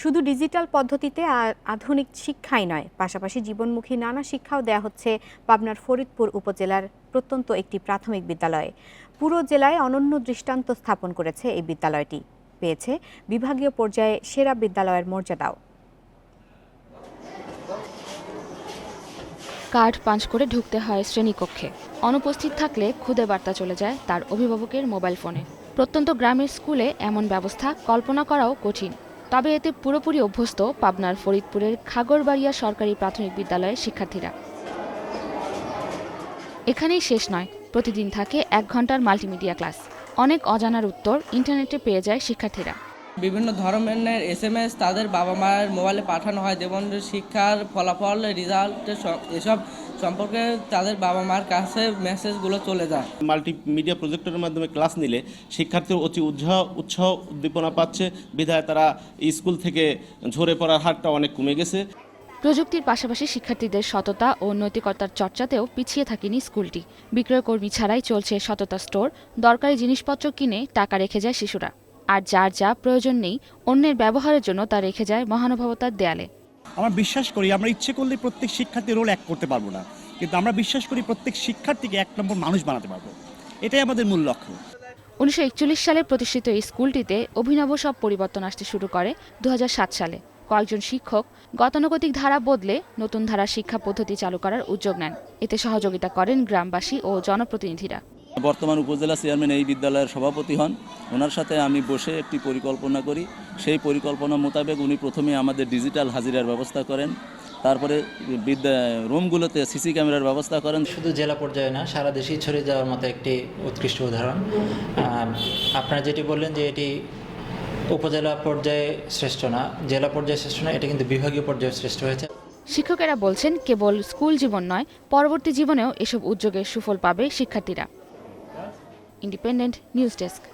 শুধু ডিজিটাল পদ্ধতিতে আধুনিক শিক্ষাই নয়, পাশাপাশি জীবনমুখী নানা শিক্ষাও দেয়া হচ্ছে পাবনার ফরিদপুর উপজেলার প্রত্যন্ত একটি প্রাথমিক বিদ্যালয়ে। পুরো জেলায় অনন্য দৃষ্টান্ত স্থাপন করেছে এই বিদ্যালয়টি। পেয়েছে বিভাগীয় পর্যায়ে সেরা বিদ্যালয়ের মর্যাদাও। কার্ড পাঞ্চ করে ঢুকতে হয় শ্রেণীকক্ষে অনুপস্থিত থাকলে খুদে বার্তা চলে যায় তার অভিভাবকের মোবাইল ফোনে। প্রত্যন্ত গ্রামের স্কুলে এমন ব্যবস্থা কল্পনা করাও কঠিন। তবে এতে পুরোপুরি অভ্যস্ত পাবনার ফরিদপুরের খাগড়বাড়িয়া সরকারি প্রাথমিক বিদ্যালয়ের শিক্ষার্থীরা। এখানেই শেষ নয়, প্রতিদিন থাকে এক ঘণ্টার মাল্টিমিডিয়া ক্লাস। অনেক অজানার উত্তর ইন্টারনেটে পেয়ে যায় শিক্ষার্থীরা। বিভিন্ন ধরনের এস এম এস তাদের বাবা মায়ের মোবাইলে পাঠানো হয় যেমন শিক্ষার ফলাফল, রেজাল্ট, এসব সম্পর্কে তাদের বাবা মার কাছে মেসেজগুলো চলে যায়। মাল্টিমিডিয়া প্রজেক্টরের মাধ্যমে ক্লাস নিলে শিক্ষার্থীর অতি উৎসাহ উৎসাহ উদ্দীপনা পাচ্ছে। বিধায় তারা স্কুল থেকে ঝরে পড়ার হারটা অনেক কমে গেছে। প্রযুক্তির পাশাপাশি শিক্ষার্থীদের সততা ও নৈতিকতার চর্চাতেও পিছিয়ে থাকেনি স্কুলটি। বিক্রয়কর্মী ছাড়াই চলছে সততা স্টোর। দরকারি জিনিসপত্র কিনে টাকা রেখে যায় শিশুরা। আর যার যা প্রয়োজন নেই অন্যের ব্যবহারের জন্য তা রেখে যায় মহানুভবতার দেয়ালে। আমরা বিশ্বাস করি, আমরা ইচ্ছে করলে প্রত্যেক শিক্ষার্থীর রোল এক করতে পারব না। কিন্তু আমরা বিশ্বাস করি প্রত্যেক শিক্ষার্থীকে এক নম্বর মানুষ বানাতে পারব। এটাই আমাদের মূল লক্ষ্য। উনিশশো একচল্লিশ সালে প্রতিষ্ঠিত এই স্কুলটিতে অভিনব সব পরিবর্তন আসতে শুরু করে দু হাজার সাত সালে। কয়েকজন শিক্ষক গতানুগতিক ধারা বদলে নতুন ধারা শিক্ষা পদ্ধতি চালু করার উদ্যোগ নেন। এতে সহযোগিতা করেন গ্রামবাসী ও জনপ্রতিনিধিরা। বর্তমান উপজেলা চেয়ারম্যান এই বিদ্যালয়ের সভাপতি হন। ওনার সাথে আমি বসে একটি পরিকল্পনা করি। সেই পরিকল্পনা মোতাবেক উনি প্রথমে আমাদের ডিজিটাল হাজিরার ব্যবস্থা করেন। তারপরে বিদ্যা রুমগুলোতে সিসি ক্যামেরার ব্যবস্থা করেন। শুধু জেলা পর্যায়ে না সারা দেশেই ছড়িয়ে যাওয়ার মতো একটি উৎকৃষ্ট উদাহরণ। আপনারা যেটি বললেন যে এটি উপজেলা পর্যায়ে শ্রেষ্ঠ না জেলা পর্যায়ে শ্রেষ্ঠ না এটা কিন্তু বিভাগীয় পর্যায়ে শ্রেষ্ঠ হয়েছে। শিক্ষকেরা বলছেন কেবল স্কুল জীবন নয় পরবর্তী জীবনেও এসব উদ্যোগের সুফল পাবে শিক্ষার্থীরা। Independent news desk